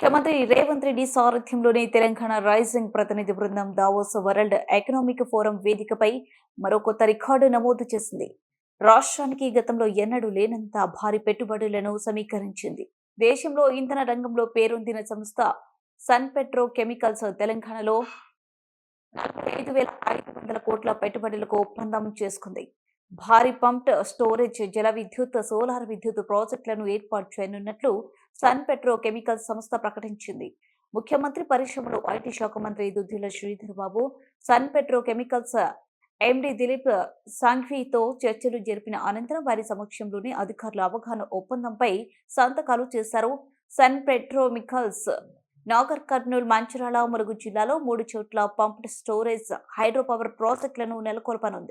ముఖ్యమంత్రి రేవంత్ రెడ్డి సారథ్యంలోని తెలంగాణ రైజింగ్ ప్రతినిధి బృందం దావోస్ వరల్డ్ ఎకనామిక్ ఫోరం వేదికపై మరో కొత్త రికార్డు నమోదు చేసింది. రాష్ట్రానికి గతంలో ఎన్నడూ లేనంత భారీ పెట్టుబడులను సమీకరించింది. దేశంలో ఇంధన రంగంలో పేరొందిన సంస్థ సన్ పెట్రో కెమికల్స్ తెలంగాణలో నలభై ఐదు వేల ఐదు వందల కోట్ల పెట్టుబడులకు ఒప్పందం చేసుకుంది. భారీ పంప్డ్ స్టోరేజ్ జల విద్యుత్ సోలార్ విద్యుత్ ప్రాజెక్టులను ఏర్పాటు చేయనున్నట్లు సన్ పెట్రో కెమికల్స్ సంస్థ ప్రకటించింది. ముఖ్యమంత్రి పరిశ్రమలు ఐటీ శాఖ మంత్రి Duddilla Sridhar Babu Sun petrochemicals MD Dilip సాంఘ్వీతో చర్చలు జరిపిన అనంతరం వారి సమక్షంలోనే అధికారుల అవగాహన ఒప్పందంపై సంతకాలు చేశారు. సన్ పెట్రోమికల్స్ నాగర్ కర్నూలు మంచిరాల మురుగు జిల్లాలో మూడు చోట్ల పంప్డ్ స్టోరేజ్ హైడ్రో పవర్ ప్రాజెక్టులను నెలకొల్పనుంది.